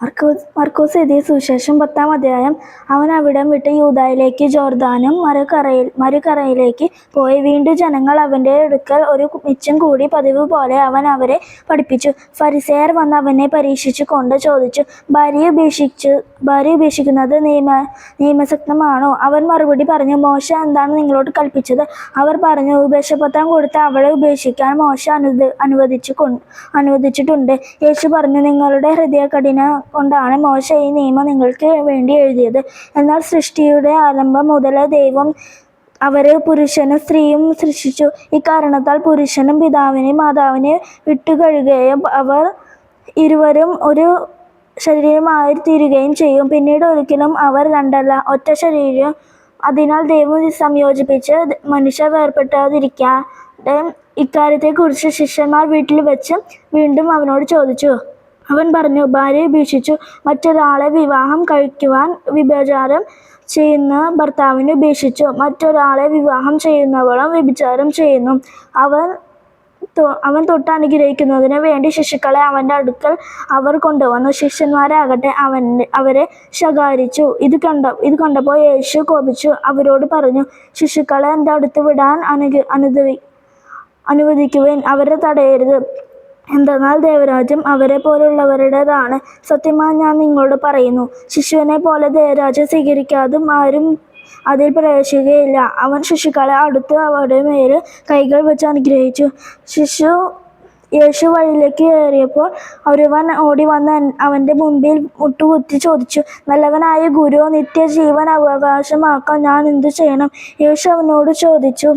മർക്കോസ് എഴുതിയ സുശേഷം പത്താം അധ്യായം. അവൻ അവിടം വിട്ട് യൂതായിലേക്ക് ജോർദാനും മറുകറയിൽ മറുകറയിലേക്ക് പോയി. വീണ്ടും ജനങ്ങൾ അവന്റെ അടുക്കൽ ഒരു മിച്ചം കൂടി പതിവ് പോലെ അവൻ അവരെ പഠിപ്പിച്ചു. ഫരിസേയർ വന്ന് അവനെ പരീക്ഷിച്ചു കൊണ്ട് ചോദിച്ചു ഭാര്യ ഉപേക്ഷിച്ചു ഭാര്യ ഉപേക്ഷിക്കുന്നത് നിയമ നിയമസക്തമാണോ? അവൻ മറുപടി പറഞ്ഞു മോശ എന്താണ് നിങ്ങളോട് കൽപ്പിച്ചത്? അവർ പറഞ്ഞു ഉപേക്ഷപത്രം കൊടുത്ത് അവളെ ഉപേക്ഷിക്കാൻ മോശ അനുവദിച്ചു കൊ അനുവദിച്ചിട്ടുണ്ട്. യേശു പറഞ്ഞു നിങ്ങളുടെ ഹൃദയ കഠിന കൊണ്ടാണ് മോശ ഈ നിയമം നിങ്ങൾക്ക് വേണ്ടി എഴുതിയത്. എന്നാൽ സൃഷ്ടിയുടെ ആരംഭം മുതൽ ദൈവം അവരെ പുരുഷനും സ്ത്രീയും സൃഷ്ടിച്ചു. ഇക്കാരണത്താൽ പുരുഷനും പിതാവിനെയും മാതാവിനെ വിട്ടുകഴുകുകയും അവർ ഇരുവരും ഒരു ശരീരമായി തീരുകയും ചെയ്യും. പിന്നീട് ഒരിക്കലും അവർ രണ്ടല്ല ഒറ്റ ശരീരം. അതിനാൽ ദൈവം സംയോജിപ്പിച്ച് മനുഷ്യർ വേർപെട്ടാതിരിക്കാതെ ഇക്കാര്യത്തെക്കുറിച്ച് ശിഷ്യന്മാർ വീട്ടിൽ വെച്ച് വീണ്ടും അവനോട് ചോദിച്ചു. അവൻ പറഞ്ഞു ഭാര്യയെ ഉപേക്ഷിച്ചു. മറ്റൊരാളെ വിവാഹം കഴിക്കുവാൻ വിഭചാരം ചെയ്യുന്ന ഭർത്താവിനെ ഉപേക്ഷിച്ചു. മറ്റൊരാളെ വിവാഹം ചെയ്യുന്നവളും വ്യഭിചാരം ചെയ്യുന്നു. അവൻ അവൻ തൊട്ട് അനുഗ്രഹിക്കുന്നതിന് വേണ്ടി ശിശുക്കളെ അവന്റെ അടുക്കൽ അവർ കൊണ്ടുവന്നു. ശിഷ്യന്മാരാകട്ടെ അവൻ അവരെ ശകാരിച്ചു. ഇത് കണ്ട ഇത് കണ്ടപ്പോൾ യേശു കോപിച്ചു. അവരോട് പറഞ്ഞു ശിശുക്കളെ എന്റെ അടുത്ത് വിടാൻ അനുഗ അനുദവി അനുവദിക്കുവാൻ. അവരെ തടയരുത്. എന്തെന്നാൽ ദേവരാജ്യം അവരെ പോലുള്ളവരുടേതാണ്. സത്യമായി ഞാൻ നിങ്ങളോട് പറയുന്നു ശിശുവിനെ പോലെ ദേവരാജ്യം സ്വീകരിക്കാതും ആരും അതിൽ പ്രവേശിക്കുകയില്ല. അവൻ ശിശുക്കളെ അടുത്ത് അവരുടെ മേൽ കൈകൾ വെച്ച് അനുഗ്രഹിച്ചു. ശിശു യേശു വഴിയിലേക്ക് കയറിയപ്പോൾ ഒരുവൻ ഓടി വന്ന് അവന്റെ മുമ്പിൽ മുട്ടുകുത്തി ചോദിച്ചു നല്ലവനായ ഗുരു നിത്യജീവൻ അവകാശമാക്കാൻ ഞാൻ എന്തു ചെയ്യണം? യേശു അവനോട് ചോദിച്ചു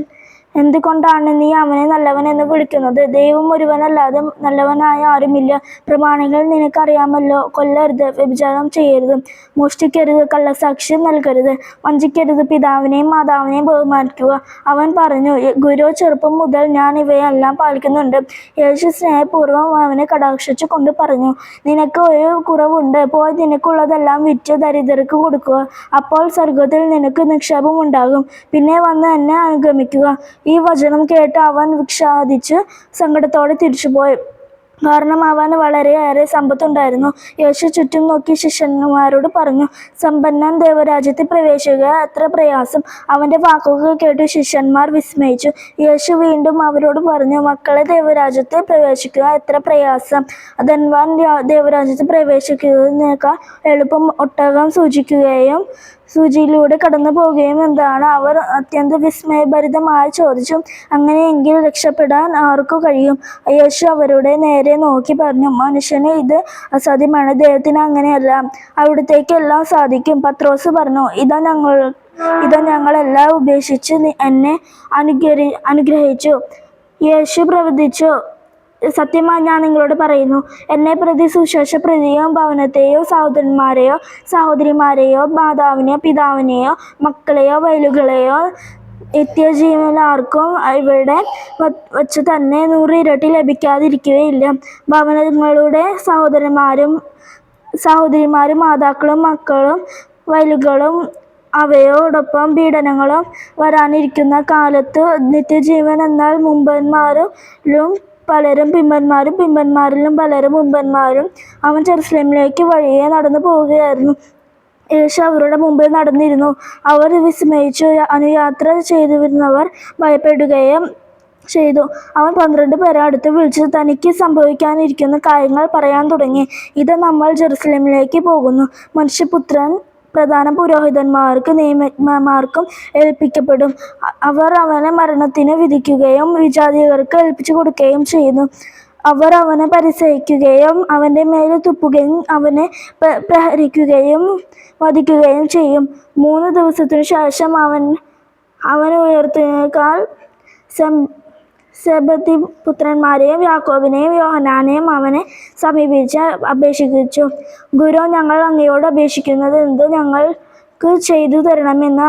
എന്തുകൊണ്ടാണ് നീ അവനെ നല്ലവൻ എന്ന് വിളിക്കുന്നത്? ദൈവം ഒരുവനല്ലാതെ നല്ലവനായ ആരുമില്ല. പ്രമാണികൾ നിനക്കറിയാമല്ലോ കൊല്ലരുത് വ്യഭിചാരം ചെയ്യരുത് മോഷ്ടിക്കരുത് കള്ളസാക്ഷ്യം നൽകരുത് വഞ്ചിക്കരുത് പിതാവിനെയും മാതാവിനെയും ബഹുമാനിക്കുക. അവൻ പറഞ്ഞു ഗുരു ചെറുപ്പം മുതൽ ഞാൻ ഇവയെല്ലാം പാലിക്കുന്നുണ്ട്. യേശു സ്നേഹപൂർവം അവനെ കടാക്ഷിച്ചു കൊണ്ട് പറഞ്ഞു നിനക്ക് ഒരു കുറവുണ്ട്. പോയി നിനക്കുള്ളതെല്ലാം വിറ്റ് ദരിദ്രർക്ക് കൊടുക്കുക. അപ്പോൾ സ്വർഗത്തിൽ നിനക്ക് നിക്ഷേപം ഉണ്ടാകും. പിന്നെ വന്ന് എന്നെ അനുഗമിക്കുക. ഈ വചനം കേട്ട് അവൻ വിക്ഷാദിച്ച് സങ്കടത്തോടെ തിരിച്ചുപോയി. കാരണം അവന് വളരെയേറെ സമ്പത്തുണ്ടായിരുന്നു. യേശു ചുറ്റും നോക്കി ശിഷ്യന്മാരോട് പറഞ്ഞു സമ്പന്നൻ ദേവരാജ്യത്തിൽ പ്രവേശിക്കുക എത്ര പ്രയാസം. അവന്റെ വാക്കുകൾ കേട്ട് ശിഷ്യന്മാർ വിസ്മയിച്ചു. യേശു വീണ്ടും അവരോട് പറഞ്ഞു മക്കളെ ദേവരാജ്യത്തിൽ പ്രവേശിക്കുക എത്ര പ്രയാസം. ധൻവാൻ ദേവരാജ്യത്തെ ദേവരാജ്യത്തിൽ പ്രവേശിക്കുന്നതിനേക്കാൾ എളുപ്പം ഒട്ടകം സൂചിക്കുകയും സൂചിയിലൂടെ കടന്നു പോവുകയും എന്താണ് അവർ അത്യന്തം വിസ്മയഭരിതമായി ചോദിച്ചു അങ്ങനെയെങ്കിൽ രക്ഷപ്പെടാൻ ആർക്കു കഴിയും? യേശു അവരുടെ നേരെ നോക്കി പറഞ്ഞു മനുഷ്യന് ഇത് അസാധ്യമാണ് ദൈവത്തിന് അങ്ങനെയല്ല അവിടത്തേക്ക് എല്ലാം സാധിക്കും. പത്രോസ് പറഞ്ഞു ഇതാ ഞങ്ങൾ ഇതാ ഞങ്ങളെല്ലാം ഉപേക്ഷിച്ച് എന്നെ അനുഗ്രഹി അനുഗ്രഹിച്ചു. യേശു പ്രവചിച്ചു സത്യമായി ഞാൻ നിങ്ങളോട് പറയുന്നു. എന്നെ പ്രതി സുശേഷ പ്രതിയോ ഭവനത്തെയോ സഹോദരന്മാരെയോ സഹോദരിമാരെയോ മാതാവിനെയോ പിതാവിനെയോ മക്കളെയോ വയലുകളെയോ നിത്യജീവനാർക്കും ഇവിടെ വച്ച് തന്നെ നൂറ് ഇരട്ടി ലഭിക്കാതിരിക്കുകയില്ല. ഭവനങ്ങളുടെ സഹോദരന്മാരും സഹോദരിമാരും മാതാക്കളും മക്കളും വയലുകളും അവയോടൊപ്പം പീഡനങ്ങളും വരാനിരിക്കുന്ന കാലത്ത് നിത്യജീവൻ എന്നാൽ മുമ്പന്മാരിലും പലരും പിമ്പന്മാരും പിമ്പന്മാരിലും പലരും മുമ്പന്മാരും അവൻ ജെറുസലേമിലേക്ക് വഴിയെ നടന്നു പോവുകയായിരുന്നു. യേശു അവരുടെ മുമ്പിൽ നടന്നിരുന്നു. അവർ വിസ്മയിച്ചു അനുയാത്ര ചെയ്തു വരുന്നവർ ഭയപ്പെടുകയും ചെയ്തു. അവൻ പന്ത്രണ്ട് പേരെ അടുത്ത് വിളിച്ച് തനിക്ക് സംഭവിക്കാനിരിക്കുന്ന കാര്യങ്ങൾ പറയാൻ തുടങ്ങി. ഇത് നമ്മൾ ജെറുസലേമിലേക്ക് പോകുന്നു. മനുഷ്യപുത്രൻ പ്രധാന പുരോഹിതന്മാർക്ക് നിയമജ്ഞന്മാർക്കും ഏൽപ്പിക്കപ്പെടും. അവർ അവനെ മരണത്തിന് വിധിക്കുകയും വിജാതികർക്ക് ഏൽപ്പിച്ചു കൊടുക്കുകയും ചെയ്യുന്നു. അവർ അവനെ പരിസഹിക്കുകയും അവന്റെ മേൽ തുപ്പുകയും അവനെ പ്രഹരിക്കുകയും വധിക്കുകയും ചെയ്യും. മൂന്ന് ദിവസത്തിനു ശേഷം അവൻ അവൻ ഉയർത്തിനേക്കാൾ സം സെബത്തി പുത്രന്മാരെയും യാക്കോബിനെയും യോഹനാനെയും അവനെ സമീപിച്ച് അപേക്ഷിച്ചു. ഗുരു ഞങ്ങൾ അങ്ങയോട് അപേക്ഷിക്കുന്നത് എന്ത്? ഞങ്ങൾക്ക് ചെയ്തു തരണമെന്ന്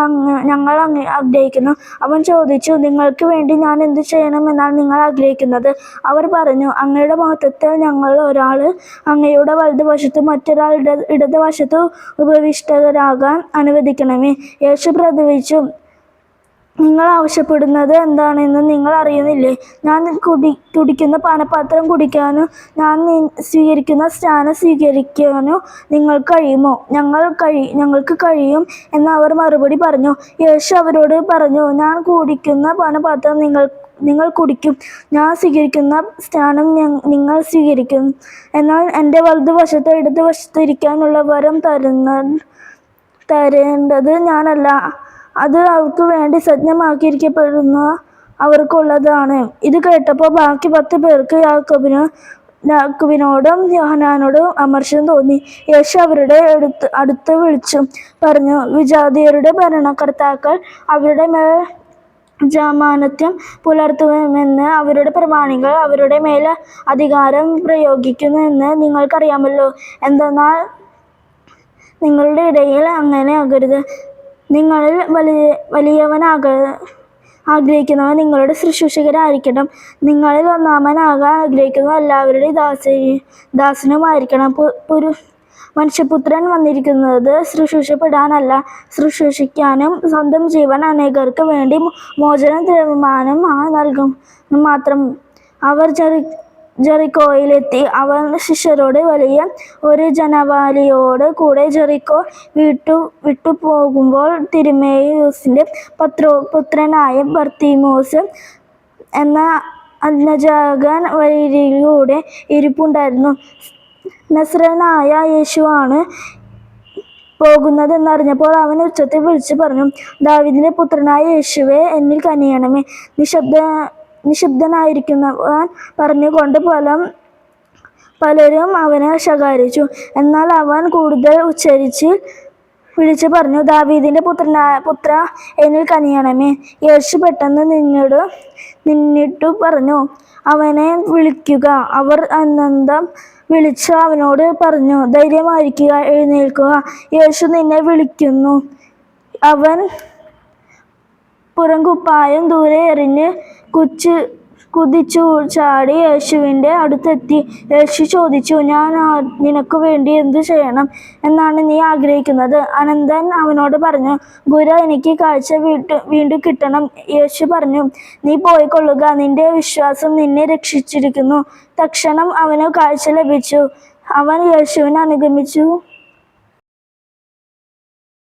ഞങ്ങൾ അങ്ങ് ആഗ്രഹിക്കുന്നു. അവൻ ചോദിച്ചു നിങ്ങൾക്ക് വേണ്ടി ഞാൻ എന്ത് ചെയ്യണമെന്നാണ് നിങ്ങൾ ആഗ്രഹിക്കുന്നത്? അവർ പറഞ്ഞു അങ്ങയുടെ മഹത്വത്തിൽ ഞങ്ങൾ ഒരാൾ അങ്ങയുടെ വലതുവശത്ത് മറ്റൊരാൾ ഇട ഇടതുവശത്ത് ഉപവിഷ്ടരാകാൻ അനുവദിക്കണമേ. യേശു പ്രതിവിച്ചു. നിങ്ങൾ ആവശ്യപ്പെടുന്നത് എന്താണെന്ന് നിങ്ങൾ അറിയുന്നില്ലേ ഞാൻ കുടി കുടിക്കുന്ന പാനപാത്രം കുടിക്കാനും ഞാൻ സ്വീകരിക്കുന്ന സ്നാനം സ്വീകരിക്കാനും നിങ്ങൾക്ക് കഴിയുമോ? ഞങ്ങൾ കഴി ഞങ്ങൾക്ക് കഴിയും എന്ന് അവർ മറുപടി പറഞ്ഞു. യേശു അവരോട് പറഞ്ഞു ഞാൻ കുടിക്കുന്ന പാനപാത്രം നിങ്ങൾ നിങ്ങൾ കുടിക്കും. ഞാൻ സ്വീകരിക്കുന്ന സ്നാനം നിങ്ങൾ സ്വീകരിക്കും. എന്നാൽ എന്റെ വലതുവശത്ത് ഇടതുവശത്ത് ഇരിക്കാനുള്ള വരം തരുന്ന തരേണ്ടത് ഞാനല്ല. അത് അവർക്ക് വേണ്ടി സജ്ജമാക്കിയിരിക്കപ്പെടുന്ന അവർക്കുള്ളതാണ്. ഇത് കേട്ടപ്പോൾ ബാക്കി പത്ത് പേർക്ക് യാക്കോബിന് യാക്കോബിനോടും യോഹനാനോടും അമർഷം തോന്നി. യേശു അവരുടെ അടുത്ത് അടുത്ത് വിളിച്ചു പറഞ്ഞു വിജാതിയരുടെ ഭരണകർത്താക്കൾ അവരുടെ മേൽ ജാമാനത്യം പുലർത്തുമെന്ന് അവരുടെ പ്രമാണികൾ അവരുടെ മേൽ അധികാരം പ്രയോഗിക്കുന്നു പ്രയോഗിക്കുന്നുവെന്ന് നിങ്ങൾക്കറിയാമല്ലോ. എന്തെന്നാൽ നിങ്ങളുടെ ഇടയിൽ അങ്ങനെ ആകരുത്. നിങ്ങളിൽ വലിയ വലിയവനാക ആഗ്രഹിക്കുന്നവൻ നിങ്ങളുടെ ശുശ്രൂഷകരായിരിക്കണം. നിങ്ങളിൽ ഒന്നാമനാകാൻ ആഗ്രഹിക്കുന്ന എല്ലാവരുടെയും ദാസ ദാസനുമായിരിക്കണം. പുരു മനുഷ്യപുത്രൻ വന്നിരിക്കുന്നത് ശുശ്രൂഷപ്പെടാനല്ല. ശുശ്രൂഷിക്കാനും സ്വന്തം ജീവൻ അനേകർക്ക് വേണ്ടി മോചനം തീരുമാനം നൽകും. മാത്രം അവർ ജെറി ജെറിക്കോയിലെത്തി. അവൻ ശിഷ്യരോട് വലിയ ഒരു ജനവാലിയോട് കൂടെ ജെറിക്കോ വിട്ടു വിട്ടുപോകുമ്പോൾ തിരുമേയൂസിന്റെ പത്രോ പുത്രനായ ബർത്തിമോസ് എന്ന അന്നജാകൻ വഴിയിലൂടെ ഇരിപ്പുണ്ടായിരുന്നു. നസ്രനായ യേശുവാണ് പോകുന്നതെന്നറിഞ്ഞപ്പോൾ അവൻ ഉച്ചത്തിൽ വിളിച്ചു പറഞ്ഞു ദാവിദിന്റെ പുത്രനായ യേശുവെ എന്നിൽ കനിയണമേ. നിശബ്ദ നിശബ്ദനായിരിക്കുന്നവൻ പറഞ്ഞുകൊണ്ട് പലം പലരും അവനെ ശകാരിച്ചു. എന്നാൽ അവൻ കൂടുതൽ ഉച്ചരിച്ച് വിളിച്ചു പറഞ്ഞു ദാവീദിന്റെ പുത്രനായ പുത്ര എന്നിൽ കനിയണമേ. യേശു പെട്ടെന്ന് നിന്നോട് നിന്നിട്ടു പറഞ്ഞു അവനെ വിളിക്കുക. അവർ അനന്തം വിളിച്ച് അവനോട് പറഞ്ഞു ധൈര്യമായിരിക്കുക എഴുന്നേൽക്കുക. യേശു നിന്നെ വിളിക്കുന്നു. അവൻ പുറംകുപ്പായം ദൂരെ എറിഞ്ഞ് കുച്ച് കുതിച്ചു ചാടി യേശുവിന്റെ അടുത്തെത്തി. യേശു ചോദിച്ചു ഞാൻ നിനക്ക് വേണ്ടി എന്തു ചെയ്യണം എന്നാണ് നീ ആഗ്രഹിക്കുന്നത്? അനന്തൻ അവനോട് പറഞ്ഞു ഗുരു എനിക്ക് കാഴ്ച വീട്ടു വീണ്ടും കിട്ടണം. യേശു പറഞ്ഞു നീ പോയിക്കൊള്ളുക. നിന്റെ വിശ്വാസം നിന്നെ രക്ഷിച്ചിരിക്കുന്നു. തക്ഷണം അവന് കാഴ്ച ലഭിച്ചു. അവൻ യേശുവിനെ അനുഗമിച്ചു.